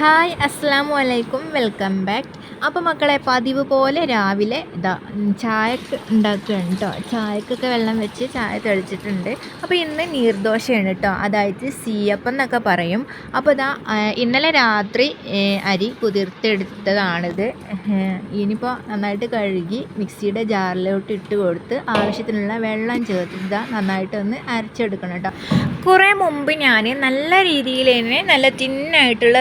Hi അസ്സാം വലൈക്കും welcome back. അപ്പോൾ മക്കളെ പതിവ് പോലെ രാവിലെ ഇതാ ചായക്ക് ഉണ്ടാക്കുകയാണ് കേട്ടോ ചായക്കൊക്കെ വെള്ളം വെച്ച് ചായ തെളിച്ചിട്ടുണ്ട്. അപ്പോൾ ഇന്ന് നീർദോശയാണ് കേട്ടോ അതായത് സീയപ്പം എന്നൊക്കെ പറയും. അപ്പോൾ ഇതാ ഇന്നലെ രാത്രി അരി കുതിർത്തെടുത്തതാണിത്. ഇനിയിപ്പോൾ നന്നായിട്ട് കഴുകി മിക്സിയുടെ ജാറിലോട്ട് ഇട്ട് കൊടുത്ത് ആവശ്യത്തിനുള്ള വെള്ളം ചേർത്ത് ഇതാ നന്നായിട്ടൊന്ന് അരച്ചെടുക്കണം കേട്ടോ കുറേ മുമ്പ് ഞാൻ നല്ല രീതിയിൽ തന്നെ നല്ല തിന്നായിട്ടുള്ള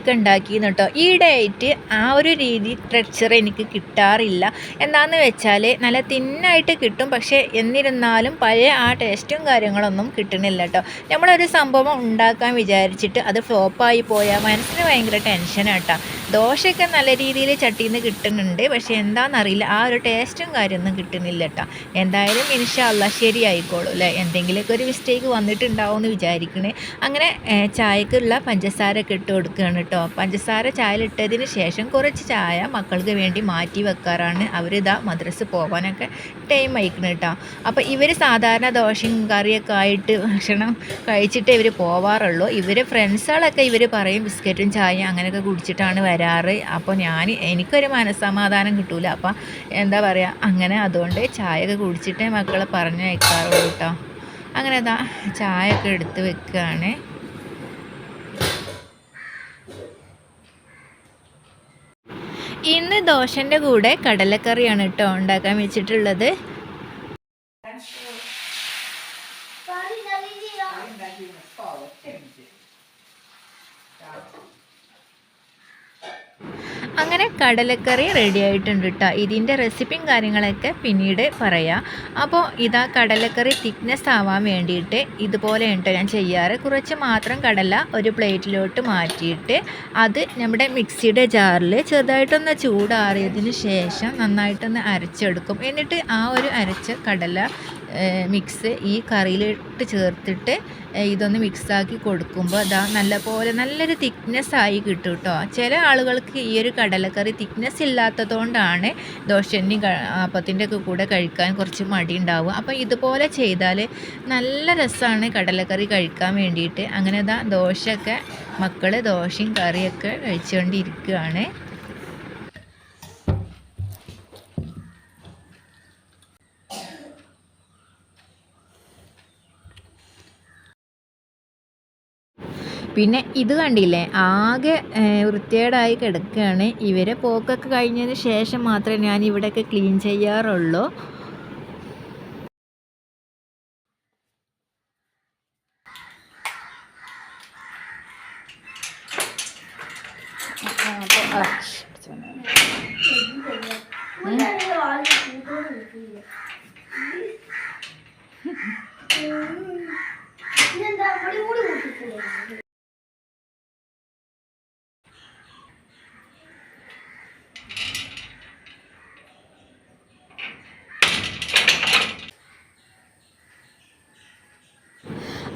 ദോശയൊക്കെ ഉണ്ടാക്കിയെന്ന് കേട്ടോ. ഈയിടെയായിട്ട് ആ ഒരു രീതി ട്രെക്ചർ എനിക്ക് കിട്ടാറില്ല. എന്താണെന്ന് വെച്ചാൽ നല്ല തിന്നായിട്ട് കിട്ടും. പക്ഷേ എന്നിരുന്നാലും പഴയ ആ ടേസ്റ്റും കാര്യങ്ങളൊന്നും കിട്ടുന്നില്ല കേട്ടോ. നമ്മളൊരു സംഭവം ഉണ്ടാക്കാൻ വിചാരിച്ചിട്ട് അത് ഫ്ലോപ്പായി പോയാൽ മനസ്സിന് ഭയങ്കര ടെൻഷനാട്ടോ ദോശയൊക്കെ നല്ല രീതിയിൽ ചട്ടിയിൽ നിന്ന് കിട്ടുന്നുണ്ട്. പക്ഷേ എന്താണെന്നറിയില്ല ആ ഒരു ടേസ്റ്റും കാര്യമൊന്നും കിട്ടുന്നില്ല കേട്ടോ എന്തായാലും ഇൻഷാല്ല ശരിയായിക്കോളൂ അല്ലേ എന്തെങ്കിലുമൊക്കെ ഒരു മിസ്റ്റേക്ക് വന്നിട്ടുണ്ടാവും എന്ന് വിചാരിക്കണേ. അങ്ങനെ ചായക്കുള്ള പഞ്ചസാര ഒക്കെ ഇട്ട് കൊടുക്കുകയാണ് കേട്ടോ പഞ്ചസാര ചായയിലിട്ടതിന് ശേഷം കുറച്ച് ചായ മക്കൾക്ക് വേണ്ടി മാറ്റി വെക്കാറാണ്. അവരിതാ മദ്രസ് പോകാനൊക്കെ ടൈം അയക്കണം കേട്ടോ അപ്പോൾ ഇവർ സാധാരണ ദോശയും കറിയൊക്കെ ആയിട്ട് ഭക്ഷണം കഴിച്ചിട്ട് ഇവർ പോവാറുള്ളൂ. ഇവർ ഫ്രണ്ട്സുകളൊക്കെ ഇവർ പറയും ബിസ്ക്കറ്റും ചായയും അങ്ങനെയൊക്കെ കുടിച്ചിട്ടാണ് വരാറ്. അപ്പോൾ ഞാൻ എനിക്കൊരു മനസ്സമാധാനം കിട്ടൂല. അപ്പം എന്താ പറയുക അങ്ങനെ അതുകൊണ്ട് ചായയൊക്കെ കുടിച്ചിട്ടേ മക്കളെ പറഞ്ഞു വയ്ക്കാറുള്ളൂ കേട്ടോ അങ്ങനെ അതാ ചായയൊക്കെ എടുത്ത് വെക്കുകയാണ് ഇന്ന് ദോശന്റെ കൂടെ കടലക്കറിയാണ് കേട്ടോ ഉണ്ടാക്കാൻ വെച്ചിട്ടുള്ളത്. അങ്ങനെ കടലക്കറി റെഡി ആയിട്ടുണ്ട് കേട്ടോ ഇതിന്റെ റെസിപ്പിയും കാര്യങ്ങളൊക്കെ പിന്നീട് പറയാം. അപ്പോൾ ഇതാ കടലക്കറി തിക്നെസ് ആവാൻ വേണ്ടിയിട്ട് ഇതുപോലെ ഉണ്ട് ഞാൻ ചെയ്യാറ്. കുറച്ച് മാത്രം കടല ഒരു പ്ലേറ്റിലോട്ട് മാറ്റിയിട്ട് അത് നമ്മുടെ മിക്സിയുടെ ജാറിൽ ചെറുതായിട്ടൊന്ന് ചൂടാറിയതിന് ശേഷം നന്നായിട്ടൊന്ന് അരച്ചെടുക്കും. എന്നിട്ട് ആ ഒരു അരച്ച കടല മിക്സ് ഈ കറിയിലിട്ട് ചേർത്തിട്ട് ഇതൊന്ന് മിക്സാക്കി കൊടുക്കുമ്പോൾ അതാ നല്ലപോലെ നല്ലൊരു തിക്നെസ് ആയി കിട്ടും കേട്ടോ ചില ആളുകൾക്ക് ഈ ഒരു കടലക്കറി തിക്നെസ് ഇല്ലാത്തതുകൊണ്ടാണ് ദോശന്റെയും അപ്പത്തിന്റെ ഒക്കെ കൂടെ കഴിക്കാൻ കുറച്ച് മടി ഉണ്ടാവും അപ്പോൾ ഇതുപോലെ ചെയ്താൽ നല്ല രസമാണ് കടലക്കറി കഴിക്കാൻ വേണ്ടിയിട്ട്. അങ്ങനെ ഇതാ ദോശയൊക്കെ മക്കൾ ദോശയും കറിയൊക്കെ കഴിച്ചുകൊണ്ടിരിക്കുകയാണ് പിന്നെ ഇത് കണ്ടില്ലേ ആകെ വൃത്തികേടായി കിടക്കുകയാണ് ഇവരെ പോക്കൊക്കെ കഴിഞ്ഞതിന് ശേഷം മാത്രമേ ഞാൻ ഇവിടെയൊക്കെ ക്ലീൻ ചെയ്യാറുള്ളൂ.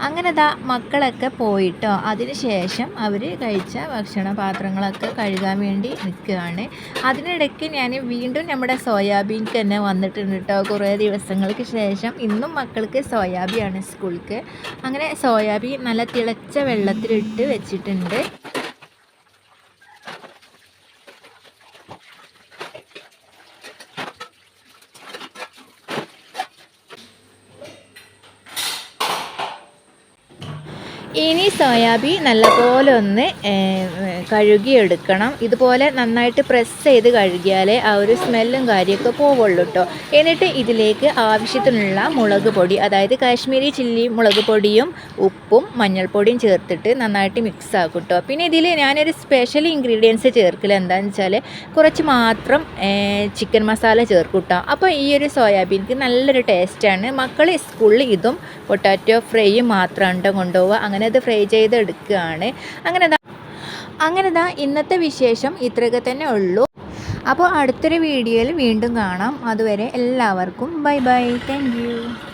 അങ്ങനെ ദാ മക്കളൊക്കെ പോയിട്ടോ. അതിനുശേഷം അവർ കഴിച്ച ഭക്ഷണ പാത്രങ്ങളൊക്കെ കഴുകാൻ വേണ്ടി നിൽക്കുകയാണ്. അതിനിടയ്ക്ക് ഞാൻ വീണ്ടും നമ്മുടെ സോയാബീൻക്ക് തന്നെ വന്നിട്ടുണ്ട് കേട്ടോ കുറേ ദിവസങ്ങൾക്ക് ശേഷം ഇന്നും മക്കൾക്ക് സോയാബിയാണ് സ്കൂൾക്ക്. അങ്ങനെ സോയാബീൻ നല്ല തിളച്ച വെള്ളത്തിലിട്ട് വെച്ചിട്ടുണ്ട്. ഇനി സോയാബീൻ നല്ലപോലെ ഒന്ന് കഴുകിയെടുക്കണം. ഇതുപോലെ നന്നായിട്ട് പ്രസ് ചെയ്ത് കഴുകിയാലേ ആ ഒരു സ്മെല്ലും കാര്യമൊക്കെ പോവുള്ളൂ കേട്ടോ എന്നിട്ട് ഇതിലേക്ക് ആവശ്യത്തിനുള്ള മുളക് പൊടി അതായത് കാശ്മീരി ചില്ലി മുളക് പൊടിയും ഉപ്പും മഞ്ഞൾപ്പൊടിയും ചേർത്തിട്ട് നന്നായിട്ട് മിക്സ് ആക്കും കേട്ടോ പിന്നെ ഇതിൽ ഞാനൊരു സ്പെഷ്യൽ ഇൻഗ്രീഡിയൻസ് ചേർക്കില്ല എന്താണെന്ന് വെച്ചാൽ കുറച്ച് മാത്രം ചിക്കൻ മസാല ചേർക്കും കേട്ടോ അപ്പോൾ ഈ ഒരു സോയാബീൻക്ക് നല്ലൊരു ടേസ്റ്റാണ് മക്കൾ സ്കൂളിൽ ഇതും പൊട്ടാറ്റോ ഫ്രൈയും മാത്രമാണ് കൊണ്ടുപോവുക. അങ്ങനെ ഞാനത് ഫ്രൈ ചെയ്ത് എടുക്കുകയാണ് അങ്ങനെ അങ്ങനെ ദാ ഇന്നത്തെ വിശേഷം ഇത്രയൊക്കെ തന്നെ ഉള്ളൂ. അപ്പോൾ അടുത്തൊരു വീഡിയോയിൽ വീണ്ടും കാണാം. അതുവരെ എല്ലാവർക്കും ബൈ ബൈ. താങ്ക്